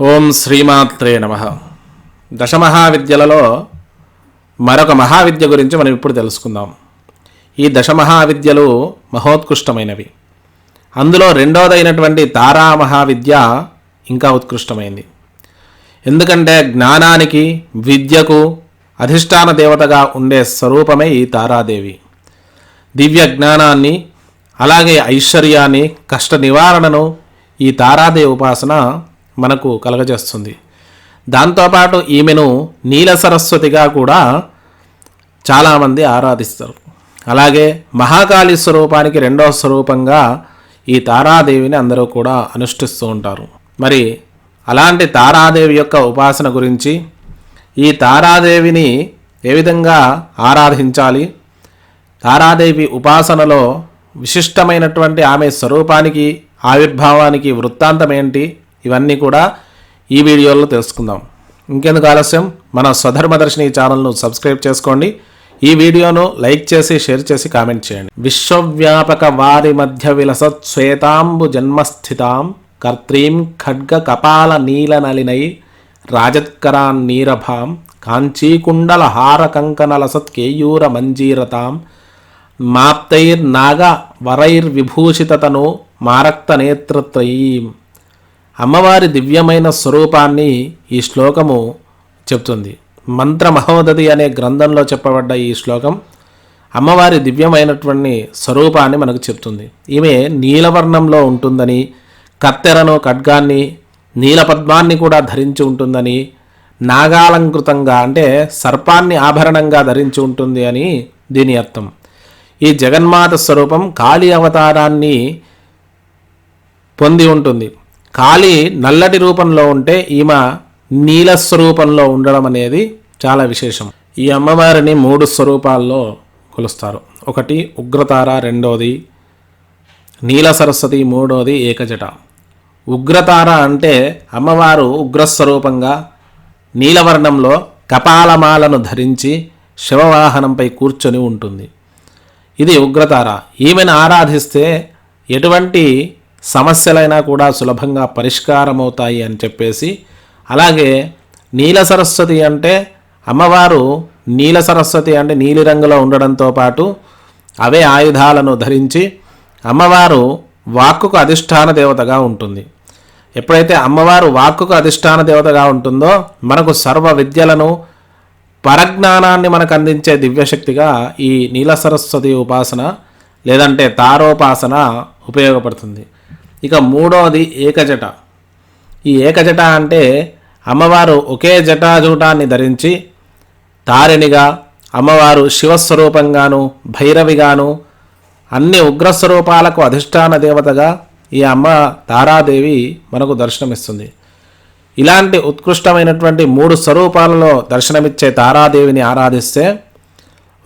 ఓం శ్రీమాత్రే నమ. దశమహావిద్యలలో మరొక మహావిద్య గురించి మనం ఇప్పుడు తెలుసుకుందాం. ఈ దశమహావిద్యలు మహోత్కృష్టమైనవి. అందులో రెండోదైనటువంటి తారా మహావిద్య ఇంకా ఉత్కృష్టమైంది. ఎందుకంటే జ్ఞానానికి విద్యకు అధిష్టాన దేవతగా ఉండే స్వరూపమే ఈ తారాదేవి. దివ్య జ్ఞానాన్ని అలాగే ఐశ్వర్యాన్ని కష్ట నివారణను ఈ తారాదేవి ఉపాసన మనకు కలగజేస్తుంది. దాంతోపాటు ఈమెను నీల సరస్వతిగా కూడా చాలామంది ఆరాధిస్తారు. అలాగే మహాకాళి స్వరూపానికి రెండవ స్వరూపంగా ఈ తారాదేవిని అందరూ కూడా అనుష్ఠిస్తూ ఉంటారు. మరి అలాంటి తారాదేవి యొక్క ఉపాసన గురించి ఈ తారాదేవిని ఏ విధంగా ఆరాధించాలి? తారాదేవి ఉపాసనలో విశిష్టమైనటువంటి ఆమె స్వరూపానికి ఆవిర్భావానికి వృత్తాంతం ఏంటి ఇవన్నీ కూడా ఈ వీడియోలో తెలుసుకుందాం. ఇంకెందుకు ఆలస్యం? మన స్వధర్మదర్శిని ఛానల్ను సబ్స్క్రైబ్ చేసుకోండి. ఈ వీడియోను లైక్ చేసి షేర్ చేసి కామెంట్ చేయండి. విశ్వవ్యాపక వారి మధ్య విలసత్ శ్వేతాంబు జన్మస్థితాం. కర్త్రీం ఖడ్గ కపాల నీల నలినై రాజత్కరాన్ నీరభాం. కాంచీకుండల హార కంకణలసత్ కేయూర మంజీరతాం. మాప్తైర్నాగ వరైర్విభూషితతను మారక్త నేత్రత్రయీం అమ్మవారి దివ్యమైన స్వరూపాన్ని ఈ శ్లోకము చెప్తుంది. మంత్ర మహోదది అనే గ్రంథంలో చెప్పబడ్డ ఈ శ్లోకం అమ్మవారి దివ్యమైనటువంటి స్వరూపాన్ని మనకు చెప్తుంది. ఈమె నీలవర్ణంలో ఉంటుందని కత్తెరను ఖడ్గాన్ని నీలపద్మాన్ని కూడా ధరించి ఉంటుందని నాగాలంకృతంగా అంటే సర్పాన్ని ఆభరణంగా ధరించి ఉంటుంది అని దీని అర్థం. ఈ జగన్మాత స్వరూపం కాళీ అవతారాన్ని పొంది ఉంటుంది. కాళి నల్లటి రూపంలో ఉంటే ఈమె నీల స్వరూపంలో ఉండడం అనేది చాలా విశేషం. ఈ అమ్మవారిని మూడు స్వరూపాల్లో కొలుస్తారు. ఒకటి ఉగ్రతార రెండోది నీల సరస్వతి మూడోది ఏకజట. ఉగ్రతార అంటే అమ్మవారు ఉగ్రస్వరూపంగా నీలవర్ణంలో కపాలమాలను ధరించి శివవాహనంపై కూర్చొని ఉంటుంది. ఇది ఉగ్రతార. ఈమెను ఆరాధిస్తే ఎటువంటి సమస్యలైనా కూడా సులభంగా పరిష్కారమవుతాయి అని చెప్పేసి అలాగే నీల సరస్వతి అంటే అమ్మవారు నీల సరస్వతి అంటే నీలిరంగులో ఉండడంతో పాటు అవే ఆయుధాలను ధరించి అమ్మవారు వాక్కుకు అధిష్టాన దేవతగా ఉంటుంది. ఎప్పుడైతే అమ్మవారు వాక్కుకు అధిష్టాన దేవతగా ఉంటుందో మనకు సర్వ విద్యలను పరజ్ఞానాన్ని మనకు అందించే దివ్యశక్తిగా ఈ నీల సరస్వతి ఉపాసన లేదంటే తారోపాసన ఉపయోగపడుతుంది. ఇక మూడవది ఏకజట. ఈ ఏకజట అంటే అమ్మవారు ఒకే జటాజూటాన్ని ధరించి తారిణిగా అమ్మవారు శివస్వరూపంగాను భైరవిగాను అన్ని ఉగ్రస్వరూపాలకు అధిష్టాన దేవతగా ఈ అమ్మ తారాదేవి మనకు దర్శనమిస్తుంది. ఇలాంటి ఉత్కృష్టమైనటువంటి మూడు స్వరూపాలలో దర్శనమిచ్చే తారాదేవిని ఆరాధిస్తే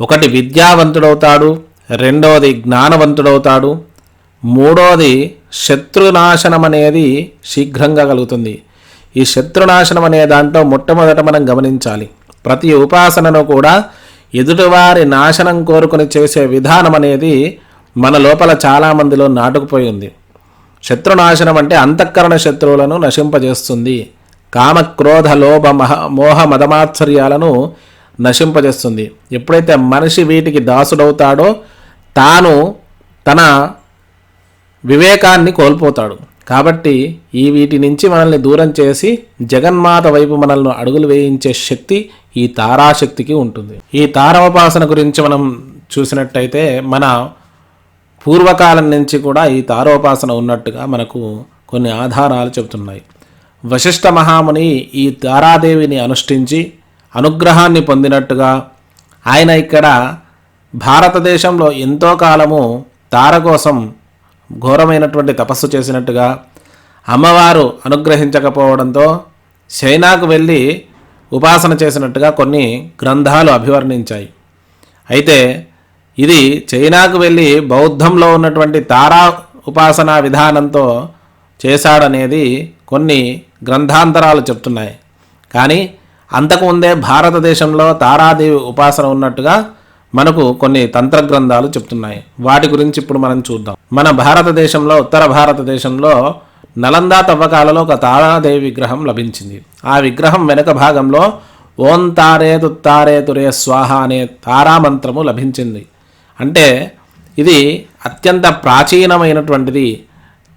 ఒకటి విద్యావంతుడవుతాడు రెండవది జ్ఞానవంతుడవుతాడు మూడోది శత్రునాశనం అనేది శీఘ్రంగా కలుగుతుంది. ఈ శత్రునాశనం అనే దాంట్లో మొట్టమొదట మనం గమనించాలి. ప్రతి ఉపాసనను కూడా ఎదుటివారి నాశనం కోరుకుని చేసే విధానం అనేది మన లోపల చాలామందిలో నాటుకుపోయి ఉంది శత్రునాశనం అంటే అంతఃకరణ శత్రువులను నశింపజేస్తుంది. కామ క్రోధ లోభ మహ మోహ మదమాత్సర్యాలను నశింపజేస్తుంది. ఎప్పుడైతే మనిషి వీటికి దాసుడవుతాడో తాను తన వివేకాన్ని కోల్పోతాడు. కాబట్టి ఈ వీటి నుంచి మనల్ని దూరం చేసి జగన్మాత వైపు మనల్ని అడుగులు వేయించే శక్తి ఈ తారాశక్తికి ఉంటుంది. ఈ తారోపాసన గురించి మనం చూసినట్టయితే మన పూర్వకాలం నుంచి కూడా ఈ తారోపాసన ఉన్నట్టుగా మనకు కొన్ని ఆధారాలు చెబుతున్నాయి. వశిష్ఠ మహాముని ఈ తారాదేవిని అనుష్ఠించి అనుగ్రహాన్ని పొందినట్టుగా ఆయన ఇక్కడ భారతదేశంలో ఎంతో కాలము తార కోసం ఘోరమైనటువంటి తపస్సు చేసినట్టుగా అమ్మవారు అనుగ్రహించకపోవడంతో చైనాకు వెళ్ళి ఉపాసన చేసినట్టుగా కొన్ని గ్రంథాలు అభివర్ణించాయి. అయితే ఇది చైనాకు వెళ్ళి బౌద్ధంలో ఉన్నటువంటి తారా ఉపాసనా విధానంతో చేశాడనేది కొన్ని గ్రంథాంతరాలు చెప్తున్నాయి. కానీ అంతకుముందే భారతదేశంలో తారాదేవి ఉపాసన ఉన్నట్టుగా మనకు కొన్ని తంత్ర గ్రంథాలు చెప్తున్నాయి. వాటి గురించి ఇప్పుడు మనం చూద్దాం. మన భారతదేశంలో ఉత్తర భారతదేశంలో నలందా తవ్వకాలలో ఒక తారాదేవి విగ్రహం లభించింది. ఆ విగ్రహం వెనుక భాగంలో ఓం తారే తుత్తారే తురే స్వాహ అనే తారామంత్రము లభించింది. అంటే ఇది అత్యంత ప్రాచీనమైనటువంటిది.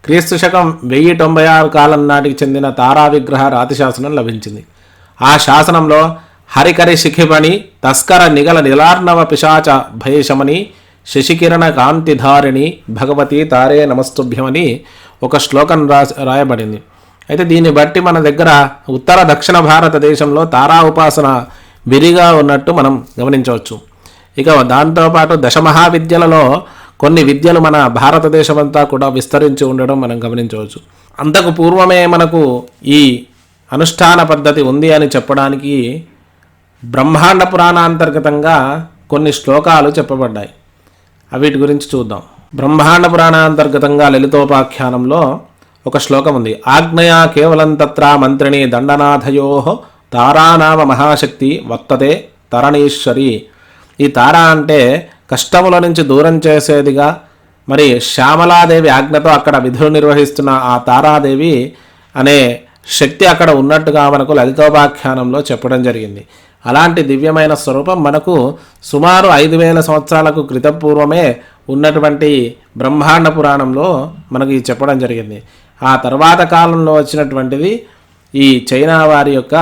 క్రీస్తు శకం వెయ్యి తొంభై ఆరు కాలం నాటికి చెందిన తారా విగ్రహ రాతి శాసనం లభించింది. ఆ శాసనంలో హరికరి శిఖిమణి తస్కర నిగల నిలార్ణవ పిశాచ భయశమని శశికిరణ కాంతిధారిణి భగవతి తారే నమస్తుభ్యమని ఒక శ్లోకం రా రాయబడింది. అయితే దీన్ని బట్టి మన దగ్గర ఉత్తర దక్షిణ భారతదేశంలో తారా ఉపాసన విరిగా ఉన్నట్టు మనం గమనించవచ్చు. ఇక దాంతోపాటు దశమహావిద్యలలో కొన్ని విద్యలు మన భారతదేశమంతా కూడా విస్తరించి ఉండడం మనం గమనించవచ్చు. అంతకు పూర్వమే మనకు ఈ అనుష్ఠాన పద్ధతి ఉంది అని చెప్పడానికి బ్రహ్మాండ పురాణాంతర్గతంగా కొన్ని శ్లోకాలు చెప్పబడ్డాయి. వీటి గురించి చూద్దాం. బ్రహ్మాండ పురాణాంతర్గతంగా లలితోపాఖ్యానంలో ఒక శ్లోకం ఉంది. ఆజ్ఞయ కేవలం తత్ర మంత్రిణి దండనాథయో తారానామ మహాశక్తి వత్తదే తరణీశ్వరి. ఈ తార అంటే కష్టముల నుంచి దూరం చేసేదిగా. మరి శ్యామలాదేవి ఆజ్ఞతో అక్కడ విధులు నిర్వహిస్తున్న ఆ తారాదేవి అనే శక్తి అక్కడ ఉన్నట్టుగా మనకు లలితోపాఖ్యానంలో చెప్పడం జరిగింది. అలాంటి దివ్యమైన స్వరూపం మనకు సుమారు ఐదు వేల సంవత్సరాలకు క్రితపూర్వమే ఉన్నటువంటి బ్రహ్మాండ పురాణంలో మనకి చెప్పడం జరిగింది. ఆ తర్వాత కాలంలో వచ్చినటువంటిది ఈ చైనా వారి యొక్క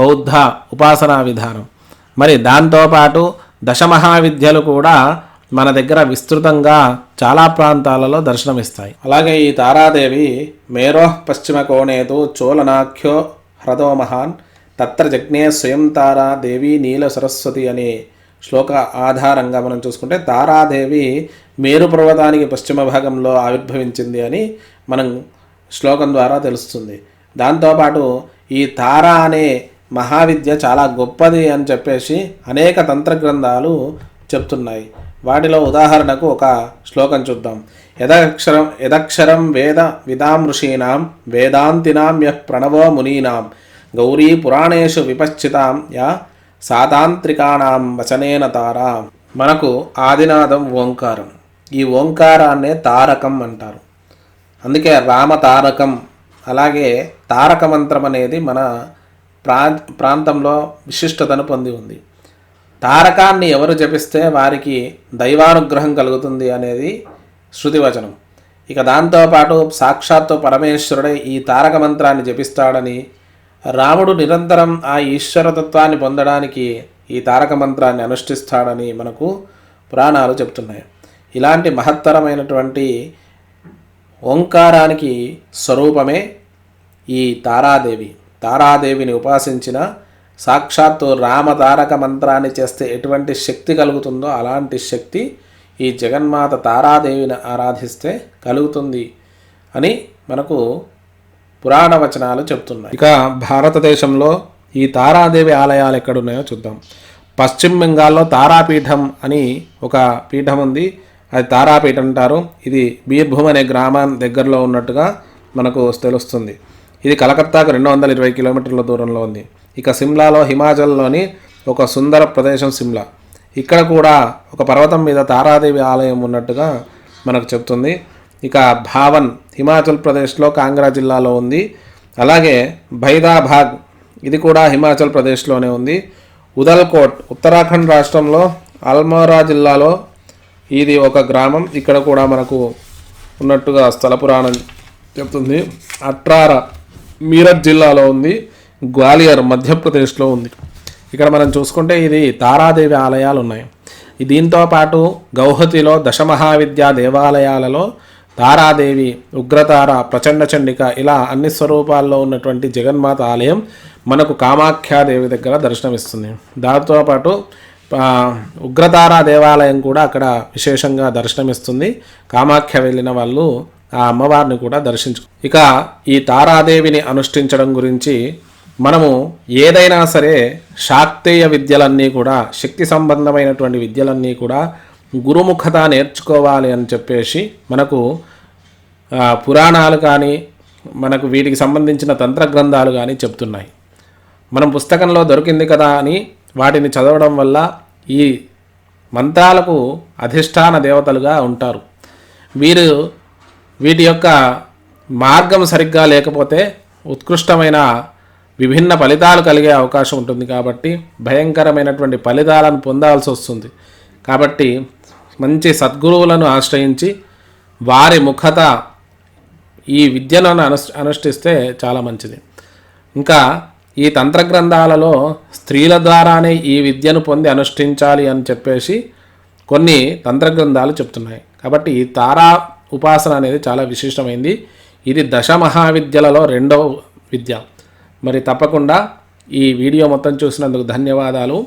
బౌద్ధ ఉపాసనా విధానం. మరి దాంతోపాటు దశమహావిద్యలు కూడా మన దగ్గర విస్తృతంగా చాలా ప్రాంతాలలో దర్శనమిస్తాయి. అలాగే ఈ తారాదేవి మేరోహ్ పశ్చిమ కోణేతు చోళనాఖ్యో హ్రదో మహాన్ తత్ర జగ్నే స్వయం తారా దేవి నీల సరస్వతి అనే శ్లోక ఆధారంగా మనం చూసుకుంటే తారాదేవి మేరు పర్వతానికి పశ్చిమ భాగంలో ఆవిర్భవించింది అని మనం శ్లోకం ద్వారా తెలుస్తుంది. దాంతోపాటు ఈ తార అనే మహావిద్య చాలా గొప్పది అని చెప్పేసి అనేక తంత్ర గ్రంథాలు చెప్తున్నాయి. వాటిలో ఉదాహరణకు ఒక శ్లోకం చూద్దాం. యదక్షరం యదక్షరం వేద విదాం ఋషీణాం వేదాంతినాం యః ప్రణవో మునీనాం. గౌరీ పురాణేషు విపశ్చితాం యా సాతాంత్రికాణాం వచనేన తారా. మనకు ఆదినాదం ఓంకారం. ఈ ఓంకారాన్నే తారకం అంటారు. అందుకే రామ తారకం అలాగే తారక మంత్రం అనేది మన ప్రా ప్రాంతంలో విశిష్టతను పొంది ఉంది. తారకాన్ని ఎవరు జపిస్తే వారికి దైవానుగ్రహం కలుగుతుంది అనేది శృతివచనం. ఇక దాంతోపాటు సాక్షాత్తు పరమేశ్వరుడే ఈ తారక మంత్రాన్ని జపిస్తాడని రాముడు నిరంతరం ఆ ఈశ్వరతత్వాన్ని పొందడానికి ఈ తారక మంత్రాన్ని అనుష్ఠిస్తాడని మనకు పురాణాలు చెప్తున్నాయి ఇలాంటి మహత్తరమైనటువంటి ఓంకారానికి స్వరూపమే ఈ తారాదేవి. తారాదేవిని ఉపాసించిన సాక్షాత్తు రామ తారక మంత్రాన్ని చేస్తే ఎటువంటి శక్తి కలుగుతుందో అలాంటి శక్తి ఈ జగన్మాత తారాదేవిని ఆరాధిస్తే కలుగుతుంది అని మనకు పురాణ వచనాలు చెప్తున్నాయి. ఇక భారతదేశంలో ఈ తారాదేవి ఆలయాలు ఎక్కడున్నాయో చూద్దాం. పశ్చిమ బెంగాల్లో తారాపీఠం అని ఒక పీఠం ఉంది. అది తారాపీఠం అంటారు. ఇది బీర్భూమ్ అనే గ్రామం దగ్గరలో ఉన్నట్టుగా మనకు తెలుస్తుంది. ఇది కలకత్తాకు రెండు వందల ఇరవై కిలోమీటర్ల దూరంలో ఉంది. ఇక సిమ్లాలో హిమాచల్లోని ఒక సుందర ప్రదేశం సిమ్లా. ఇక్కడ కూడా ఒక పర్వతం మీద తారాదేవి ఆలయం ఉన్నట్టుగా మనకు చెప్తుంది. ఇక భావన్ హిమాచల్ ప్రదేశ్లో కాంగ్రా జిల్లాలో ఉంది. అలాగే భైదాబాగ్ ఇది కూడా హిమాచల్ ప్రదేశ్లోనే ఉంది. ఉదల్కోట్ ఉత్తరాఖండ్ రాష్ట్రంలో అల్మోరా జిల్లాలో ఇది ఒక గ్రామం. ఇక్కడ కూడా మనకు ఉన్నట్టుగా స్థల పురాణం చెప్తుంది. అట్రార మీరట్ జిల్లాలో ఉంది. గ్వాలియర్ మధ్యప్రదేశ్లో ఉంది. ఇక్కడ మనం చూసుకుంటే ఇది తారాదేవి ఆలయాలు ఉన్నాయి. దీంతో పాటు గౌహతిలో దశమహావిద్యా దేవాలయాలలో తారాదేవి ఉగ్రతార ప్రచండ చండిక ఇలా అన్ని స్వరూపాల్లో ఉన్నటువంటి జగన్మాత ఆలయం మనకు కామాఖ్యాదేవి దగ్గర దర్శనమిస్తుంది. దాంతో పాటు ఉగ్రతారా దేవాలయం కూడా అక్కడ విశేషంగా దర్శనమిస్తుంది. కామాఖ్య వెళ్ళిన వాళ్ళు ఆ అమ్మవారిని కూడా దర్శించు ఇక ఈ తారాదేవిని అనుష్ఠించడం గురించి మనము ఏదైనా సరే శాక్తేయ విద్యలన్నీ కూడా శక్తి సంబంధమైనటువంటి విద్యలన్నీ కూడా గురుముఖత నేర్చుకోవాలి అని చెప్పేసి మనకు పురాణాలు కానీ మనకు వీటికి సంబంధించిన తంత్ర గ్రంథాలు కానీ చెప్తున్నాయి. మనం పుస్తకంలో దొరికింది కదా అని వాటిని చదవడం వల్ల ఈ మంత్రాలకు అధిష్టాన దేవతలుగా ఉంటారు. వీరు వీటి యొక్క మార్గం సరిగ్గా లేకపోతే ఉత్కృష్టమైన విభిన్న ఫలితాలు కలిగే అవకాశం ఉంటుంది కాబట్టి భయంకరమైనటువంటి ఫలితాలను పొందాల్సి వస్తుంది. కాబట్టి మంచి సద్గురువులను ఆశ్రయించి వారి ముఖత ఈ విద్యను అను అనుష్ఠిస్తే చాలా మంచిది. ఇంకా ఈ తంత్ర గ్రంథాలలో స్త్రీల ద్వారానే ఈ విద్యను పొంది అనుష్ఠించాలి అని చెప్పేసి కొన్ని తంత్ర గ్రంథాలు చెప్తున్నాయి. కాబట్టి ఈ తారా ఉపాసన అనేది చాలా విశిష్టమైంది. ఇది దశ మహావిద్యలలో రెండవ విద్య. మరి తప్పకుండా ఈ వీడియో మొత్తం చూసినందుకు ధన్యవాదాలు.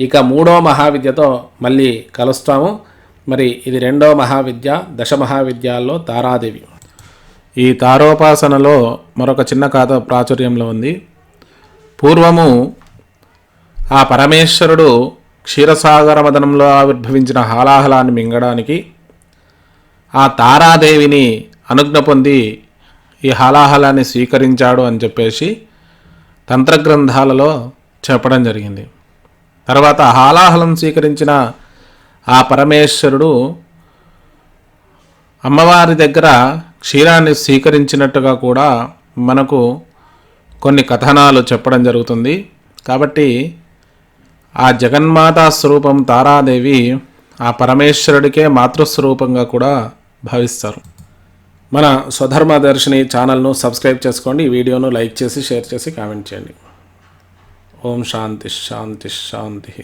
ఇక మూడో మహావిద్యతో మళ్ళీ కలుస్తాము. మరి ఇది రెండో మహావిద్య దశ మహావిద్యాల్లో తారాదేవి. ఈ తారోపాసనలో మరొక చిన్న కథ ప్రాచుర్యంలో ఉంది. పూర్వము ఆ పరమేశ్వరుడు క్షీరసాగర మదనంలో ఆవిర్భవించిన హాలాహలాన్ని మింగడానికి ఆ తారాదేవిని అనుజ్ఞ పొంది ఈ హాలాహలాన్ని స్వీకరించాడు అని చెప్పేసి తంత్రగ్రంథాలలో చెప్పడం జరిగింది. తర్వాత హాలాహలం స్వీకరించిన ఆ పరమేశ్వరుడు అమ్మవారి దగ్గర క్షీరాన్ని స్వీకరించినట్టుగా కూడా మనకు కొన్ని కథనాలు చెప్పడం జరుగుతుంది. కాబట్టి ఆ జగన్మాతా స్వరూపం తారాదేవి ఆ పరమేశ్వరుడికే మాతృస్వరూపంగా కూడా భావిస్తారు. మన స్వధర్మ దర్శిని ఛానల్ను సబ్స్క్రైబ్ చేసుకోండి. ఈ వీడియోను లైక్ చేసి షేర్ చేసి కామెంట్ చేయండి. ఓం శాంతి శాంతి శాంతి.